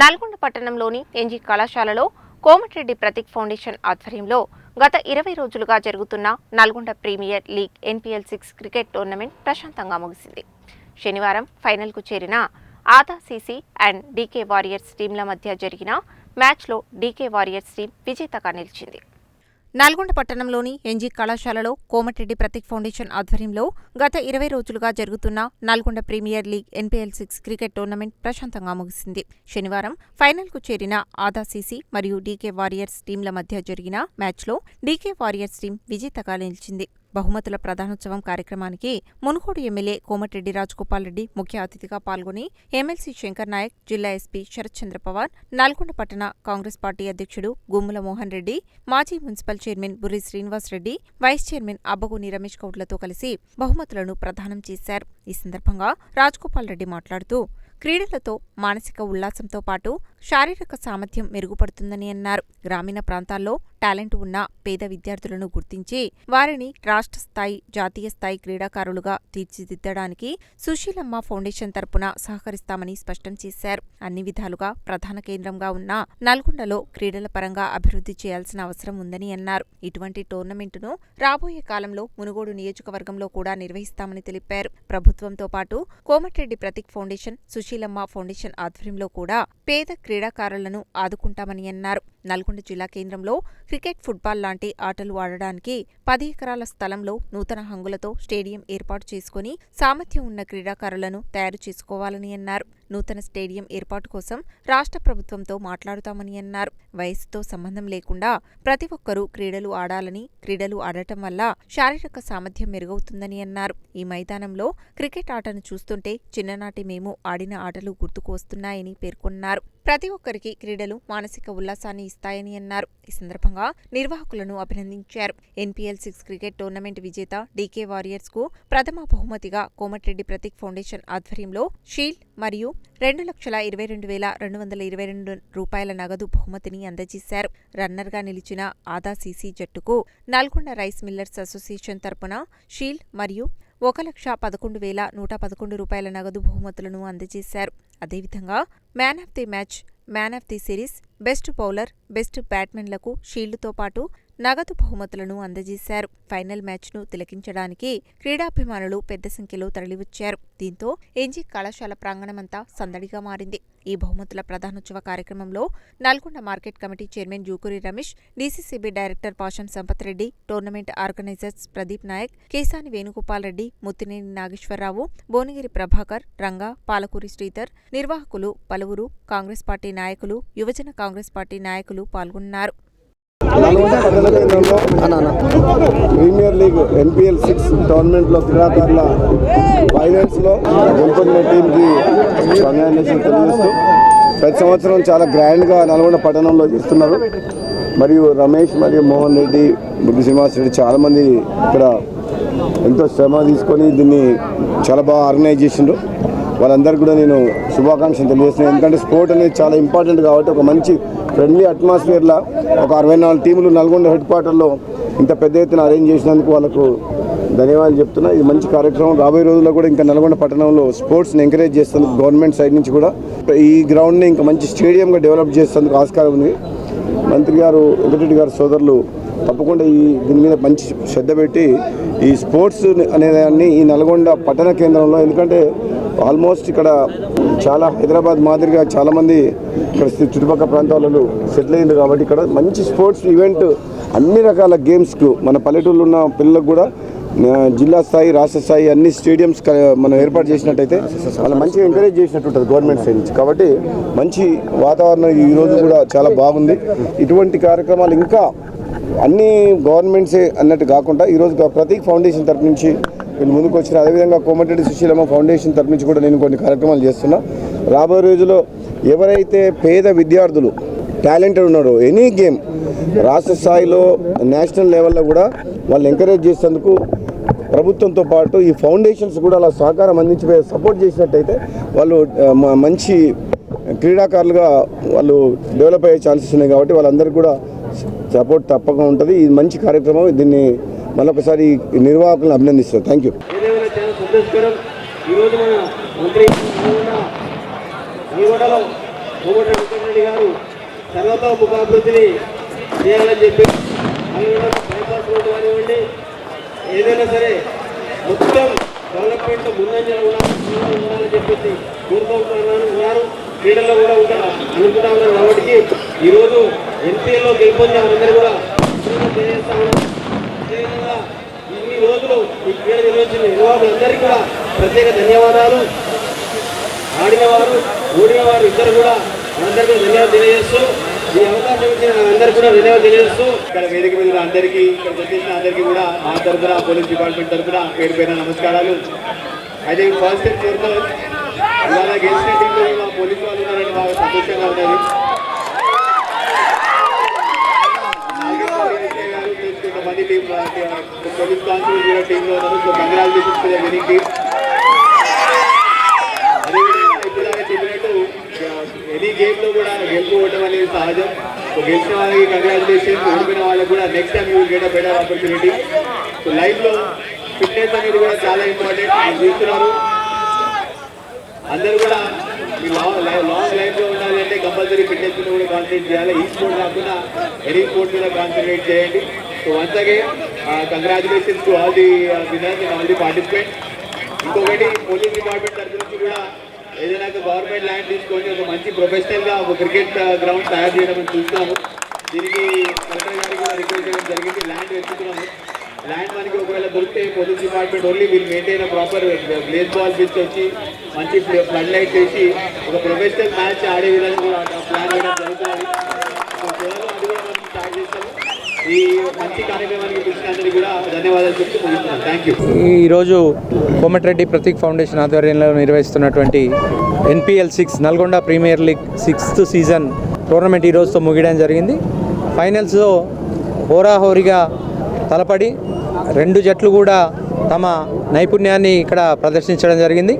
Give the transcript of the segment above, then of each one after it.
నల్గొండ పట్టణంలోని ఎన్జీ కళాశాలలో కోమటిరెడ్డి ప్రతీక్ ఫౌండేషన్ ఆధ్వర్యంలో గత ఇరవై రోజులుగా జరుగుతున్న Nalgonda premier league NPL six cricket tournament ప్రశాంతంగా ముగిసింది. శనివారం ఫైనల్కు చేరిన ఆదా సీసీ అండ్ డీకే వారియర్స్ టీంల మధ్య జరిగిన మ్యాచ్లో డీకే వారియర్స్ టీం విజేతగా నిలిచింది. నల్గొండ పట్టణంలోని ఎన్జీ కళాశాలలో కోమటిరెడ్డి ప్రతీక్ ఫౌండేషన్ ఆధ్వర్యంలో గత ఇరవై రోజులుగా జరుగుతున్న Nalgonda premier league NPL six cricket tournament ప్రశాంతంగా ముగిసింది. శనివారం ఫైనల్కు చేరిన ఆదాసీసీ మరియు డీకే వారియర్స్ టీంల మధ్య జరిగిన మ్యాచ్లో డీకే వారియర్స్ టీం విజేతగా నిలిచింది. బహుమతుల ప్రధానోత్సవం కార్యక్రమానికి మునుగోడు ఎమ్మెల్యే కోమటిరెడ్డి రాజగోపాల్ రెడ్డి ముఖ్య అతిథిగా పాల్గొని ఎమ్మెల్సీ శంకర్ నాయక్ జిల్లా ఎస్పీ శరత్ చంద్ర పవార్ నల్గొండ పట్టణ కాంగ్రెస్ పార్టీ అధ్యక్షుడు గుమ్ముల మోహన్ రెడ్డి మాజీ municipal chairman Burri Srinivas Reddy vice chairman Abbaguni Ramesh గౌడ్లతో కలిసి బహుమతులను ప్రదానం చేశారు. ఈ సందర్భంగా రాజగోపాల్ రెడ్డి మాట్లాడుతూ క్రీడలతో మానసిక ఉల్లాసంతో పాటు శారీరక సామర్థ్యం మెరుగుపడుతుందని అన్నారు. గ్రామీణ ప్రాంతాల్లో టాలెంట్ ఉన్న పేద విద్యార్థులను గుర్తించి వారిని రాష్ట్ర స్థాయి జాతీయ స్థాయి క్రీడాకారులుగా తీర్చిదిద్దడానికి సుశీలమ్మ ఫౌండేషన్ తరపున సహకరిస్తామని స్పష్టం చేశారు. అన్ని విధాలుగా ప్రధాన కేంద్రంగా ఉన్న నల్గొండలో క్రీడల పరంగా అభివృద్ధి చేయాల్సిన అవసరం ఉందని అన్నారు. ఇటువంటి టోర్నమెంటును రాబోయే కాలంలో మునుగోడు నియోజకవర్గంలో కూడా నిర్వహిస్తామని తెలిపారు. ప్రభుత్వంతో పాటు కోమటిరెడ్డి ప్రతీక్ ఫౌండేషన్ సుశీలమ్మ ఫౌండేషన్ ఆధ్వర్యంలో కూడా పేద క్రీడాకారులను ఆదుకుంటామని అన్నారు. నల్గొండ జిల్లా కేంద్రంలో క్రికెట్ ఫుట్బాల్ లాంటి ఆటలు ఆడడానికి పది ఎకరాల స్థలంలో నూతన హంగులతో స్టేడియం ఏర్పాటు చేసుకుని సామర్థ్యం ఉన్న క్రీడాకారులను తయారు చేసుకోవాలని అన్నారు. నూతన స్టేడియం ఏర్పాటు కోసం రాష్ట్ర ప్రభుత్వంతో మాట్లాడుతామని అన్నారు. వయసుతో సంబంధం లేకుండా ప్రతి ఒక్కరూ క్రీడలు ఆడాలని క్రీడలు ఆడటం వల్ల శారీరక సామర్థ్యం మెరుగవుతుందని అన్నారు. ఈ మైదానంలో క్రికెట్ ఆటను చూస్తుంటే చిన్ననాటి మేము ఆడిన ఆటలు గుర్తుకు వస్తున్నాయని పేర్కొన్నారు. ప్రతి ఒక్కరికి క్రీడలు మానసిక ఉల్లాసాన్ని ఇస్తాయని అన్నారు. ఈ సందర్భంగా నిర్వాహకులను అభినందించారు. ఎన్పీఎల్ సిక్స్ క్రికెట్ టోర్నమెంట్ విజేత డీకే వారియర్స్కు ప్రథమ బహుమతిగా కోమటిరెడ్డి ప్రతీక్ ఫౌండేషన్ ఆధ్వర్యంలో షీల్డ్ మరియు రెండు లక్షల ఇరవై రెండు వేల రెండు వందల ఇరవై రెండు రూపాయల నగదు బహుమతిని అందజేశారు. రన్నర్గా నిలిచిన ఆదా సీసీ జట్టుకు నల్గొండ రైస్ మిల్లర్స్ అసోసియేషన్ తరపున షీల్డ్ మరియు ఒక లక్ష పదకొండు వేల నూట పదకొండు రూపాయల నగదు బహుమతులను అందజేశారు. అదేవిధంగా man of the match man of the series best bowler best బ్యాట్మెన్లకు షీల్డ్తో పాటు నగదు బహుమతులను అందజేశారు. ఫైనల్ మ్యాచ్ను తిలకించడానికి క్రీడాభిమానులు పెద్ద సంఖ్యలో తరలివచ్చారు. దీంతో ఎన్జీ కళాశాల ప్రాంగణమంతా సందడిగా మారింది. ఈ బహుమతుల ప్రధానోత్సవ కార్యక్రమంలో Nalgonda market committee chairman Jukuri Ramesh DCCB director Pasham Sampath Reddy tournament organisers Pradeep Naik Kesani Venugopal Reddy Muthineni Nageswararao Bhuvanagiri Prabhakar Ranga Palakuri Sridhar నిర్వాహకులు పలువురు కాంగ్రెస్ పార్టీ నాయకులు యువజన కాంగ్రెస్ పార్టీ నాయకులు పాల్గొన్నారు. నల్గొండ పట్టణ కేంద్రంలో ప్రీమియర్ లీగ్ ఎన్పిఎల్ సిక్స్ టోర్నమెంట్లో క్రీడాకారుల ఫైనల్స్లో గెలుపొందిన టీంకి కంగ్రాచులేషన్ తెలియజేస్తూ ప్రతి సంవత్సరం చాలా గ్రాండ్గా నల్గొండ పట్టణంలో చేస్తున్నారు. మరియు రమేష్ మరియు మోహన్ రెడ్డి బుద్ధి శ్రీనివాస్ రెడ్డి చాలామంది ఇక్కడ ఎంతో శ్రమ తీసుకొని దీన్ని చాలా బాగా ఆర్గనైజ్ చేసిండ్రు. వాళ్ళందరికీ కూడా నేను శుభాకాంక్షలు తెలియజేస్తున్నాను. ఎందుకంటే స్పోర్ట్ అనేది చాలా ఇంపార్టెంట్ కాబట్టి ఒక మంచి ఫ్రెండ్లీ అట్మాస్ఫియర్లో ఒక అరవై నాలుగు టీములు నల్గొండ హెడ్ క్వార్టర్లో ఇంత పెద్ద ఎత్తున అరేంజ్ చేసినందుకు వాళ్ళకు ధన్యవాదాలు చెప్తున్నా. ఇది మంచి కార్యక్రమం. రాబోయే రోజుల్లో కూడా ఇంకా నల్గొండ పట్టణంలో స్పోర్ట్స్ని ఎంకరేజ్ చేస్తుంది గవర్నమెంట్ సైడ్ నుంచి కూడా ఈ గ్రౌండ్ని ఇంకా మంచి స్టేడియంగా డెవలప్ చేసేందుకు ఆస్కారం ఉంది. మంత్రి గారు వెంకటరెడ్డి గారు సోదరులు తప్పకుండా ఈ దీని మీద మంచి శ్రద్ధ పెట్టి ఈ స్పోర్ట్స్ అనేదాన్ని ఈ నల్గొండ పట్టణ కేంద్రంలో ఎందుకంటే ఆల్మోస్ట్ ఇక్కడ చాలా హైదరాబాద్ మాదిరిగా చాలామంది ఇక్కడ చుట్టుపక్కల ప్రాంతాలలో సెటిల్ అయింది కాబట్టి ఇక్కడ మంచి స్పోర్ట్స్ ఈవెంట్ అన్ని రకాల గేమ్స్కు మన పల్లెటూళ్ళు ఉన్న పిల్లలకు కూడా జిల్లా స్థాయి రాష్ట్ర స్థాయి అన్ని స్టేడియంస్ మనం ఏర్పాటు చేసినట్టయితే వాళ్ళు మంచిగా ఎంకరేజ్ చేసినట్టు ఉంటుంది గవర్నమెంట్ సైడ్ నుంచి. కాబట్టి మంచి వాతావరణం ఈరోజు కూడా చాలా బాగుంది. ఇటువంటి కార్యక్రమాలు ఇంకా అన్ని గవర్నమెంట్సే అన్నట్టు కాకుండా ఈరోజు గా- ప్రతీక్ ఫౌండేషన్ తరపు నుంచి వీళ్ళు ముందుకు వచ్చిన అదేవిధంగా కోమటిరెడ్డి సుశీలమ్మ ఫౌండేషన్ తరపు నుంచి కూడా నేను కొన్ని కార్యక్రమాలు చేస్తున్నా. రాబోయే రోజుల్లో ఎవరైతే పేద విద్యార్థులు టాలెంటెడ్ ఉన్నారో ఎనీ గేమ్ రాష్ట్ర స్థాయిలో నేషనల్ లెవెల్లో కూడా వాళ్ళు ఎంకరేజ్ చేసేందుకు ప్రభుత్వంతో పాటు ఈ ఫౌండేషన్స్ కూడా అలా సహకారం అందించి సపోర్ట్ చేసినట్టయితే వాళ్ళు మంచి క్రీడాకారులుగా వాళ్ళు డెవలప్ అయ్యే ఛాన్సెస్ ఉన్నాయి కాబట్టి వాళ్ళందరికీ కూడా సపోర్ట్ తప్పక ఉంటుంది. ఇది మంచి కార్యక్రమం. దీన్ని మరొకసారి నిర్వాహకులను అభినందిస్తాను థ్యాంక్ యూ ఈరోజు మన మంత్రి నల్గొండ కోమటి వెంకటరెడ్డి గారు చేయాలని చెప్పి బైపాస్ రోడ్డు కానివ్వండి ఏదైనా సరే మొత్తం డెవలప్మెంట్ ముందంజలు ఉండాలి ఉండాలని చెప్పేసి కోరుకుంటున్నాను. ఉన్నారు క్రీడల్లో కూడా ఉంటారు. అనుకుంటా ఉన్నారు. కాబట్టి ఈరోజు ఎన్పీఏలో గెలుపొందే అందరూ కూడా తెలియజేస్తా ఉన్నారు అదేవిధంగా ఇన్ని రోజులు ఈ క్రీడ నిర్వహించిన యువకులందరికీ కూడా ప్రత్యేక ధన్యవాదాలు. ఆడినవారు ఓడినవారు ఇద్దరు కూడా అందరికీ ధన్యవాదాలు తెలియజేస్తూ ఈ అవకాశం ఇచ్చిన అందరికీ కూడా ధన్యవాదాలు తెలియజేస్తూ ఇక్కడ వేదిక మీద అందరికీ ఇక్కడ వచ్చేసిన అందరికీ కూడా మా తరఫున పోలీస్ డిపార్ట్మెంట్ తరఫున పేరు పేరు నమస్కారాలు. అయితే పాజిటివ్ స్టెప్ చేరుతో ఇవాళ గెలిచిన టీంలో మా పోలీసు వాళ్ళు ఉన్నారని బాగా సంతోషంగా ఉన్నది కొంతమంది టీం పోలీస్ కాన్స్టేబుల్ కూడా టీంలో ఉన్నారు. So congratulations to the winning team అదేవిధంగా చెప్పినట్టు ఎనీ గేమ్లో కూడా గెలుపుకోవటం అనేది సహజం. సో గెలిచిన వాళ్ళకి కంగ్రాచులేషన్స్ ఓడిపోయిన వాళ్ళకి కూడా next time you get a better opportunity so లైఫ్లో ఫిట్నెస్ అనేది కూడా చాలా ఇంపార్టెంట్ మీరు చూస్తున్నారు. అందరూ కూడా మీ లాంగ్ లాంగ్ లైఫ్లో కంపల్సరీ ఫిట్నెస్ మీద కూడా కాన్సన్ట్రేట్ చేయాలి. ఈ స్పోర్ట్ కాకుండా ఎనీ స్పోర్ట్ మీద కాన్సన్ట్రేట్ చేయండి. So once again congratulations to all the winners and all the participate ఇంకొకటి పోలీస్ డిపార్ట్మెంట్ తరఫు నుంచి కూడా ఏదైనా గవర్నమెంట్ ల్యాండ్ తీసుకొని ఒక మంచి ప్రొఫెషనల్గా ఒక క్రికెట్ గ్రౌండ్ uh, తయారు చేయడం చూస్తాము చూస్తున్నాము. దీనికి కలెక్టర్ గారికి కూడా రిక్వెస్ట్ చేయడం జరిగింది. ల్యాండ్ వెతుకుతున్నాము. ల్యాండ్ మనకి ఒకవేళ దొరికితే పోలీస్ డిపార్ట్మెంట్ ఓన్లీ వీళ్ళు maintain proper place ball pitch వచ్చి మంచి ఫ్లడ్ లైట్ చేసి ఒక ప్రొఫెషనల్ మ్యాచ్ ఆడే విధంగా కూడా ప్లాన్ చేయడం జరుగుతుంది. సో అది కూడా మనం స్టార్ట్ చేస్తాము. ఈ మంచి కార్యక్రమానికి కూడా ధన్యవాదాలు చెప్తూ ముగిస్తున్నాను. థ్యాంక్ యూ ఈరోజు కోమటిరెడ్డి ప్రతీక్ ఫౌండేషన్ ఆధ్వర్యంలో నిర్వహిస్తున్నటువంటి NPL six Nalgonda premier league sixth season tournament ఈ రోజుతో ముగియడం జరిగింది. ఫైనల్స్లో హోరాహోరీగా తలపడి రెండు జట్లు కూడా తమ నైపుణ్యాన్ని ఇక్కడ ప్రదర్శించడం జరిగింది.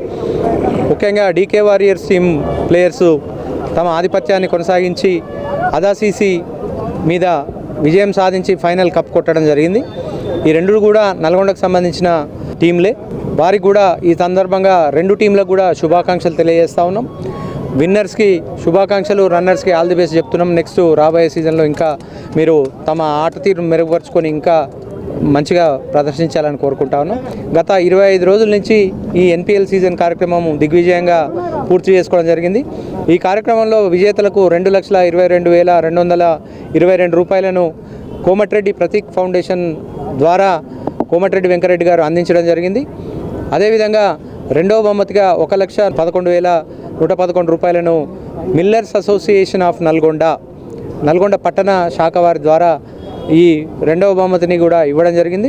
ముఖ్యంగా డీకే వారియర్స్ టీమ్ ప్లేయర్స్ తమ ఆధిపత్యాన్ని కొనసాగించి అదాసీసీ మీద విజయం సాధించి ఫైనల్ కప్ కొట్టడం జరిగింది. ఈ రెండు కూడా నల్గొండకు సంబంధించిన టీంలే. వారికి కూడా ఈ సందర్భంగా రెండు టీంలకు కూడా శుభాకాంక్షలు తెలియజేస్తా ఉన్నాం. విన్నర్స్కి శుభాకాంక్షలు రన్నర్స్కి ఆల్ ది బెస్ట్ చెప్తున్నాం. నెక్స్ట్ రాబోయే సీజన్లో ఇంకా మీరు తమ ఆట తీరు మెరుగుపరుచుకొని ఇంకా మంచిగా ప్రదర్శించాలని కోరుకుంటాను గత ఇరవై ఐదు రోజుల నుంచి ఈ ఎన్పిఎల్ సీజన్ కార్యక్రమం దిగ్విజయంగా పూర్తి చేసుకోవడం జరిగింది. ఈ కార్యక్రమంలో విజేతలకు రెండు లక్షల ఇరవై రెండు వేల రెండు వందల ఇరవై రెండు రూపాయలను కోమటిరెడ్డి ప్రతీక్ ఫౌండేషన్ ద్వారా కోమటిరెడ్డి వెంకరెడ్డి గారు అందించడం జరిగింది. అదేవిధంగా రెండవ బహుమతిగా ఒక లక్ష పదకొండు వేల నూట పదకొండు రూపాయలను millers association of Nalgonda Nalgonda పట్టణ శాఖ వారి ద్వారా ఈ రెండవ బహుమతిని కూడా ఇవ్వడం జరిగింది.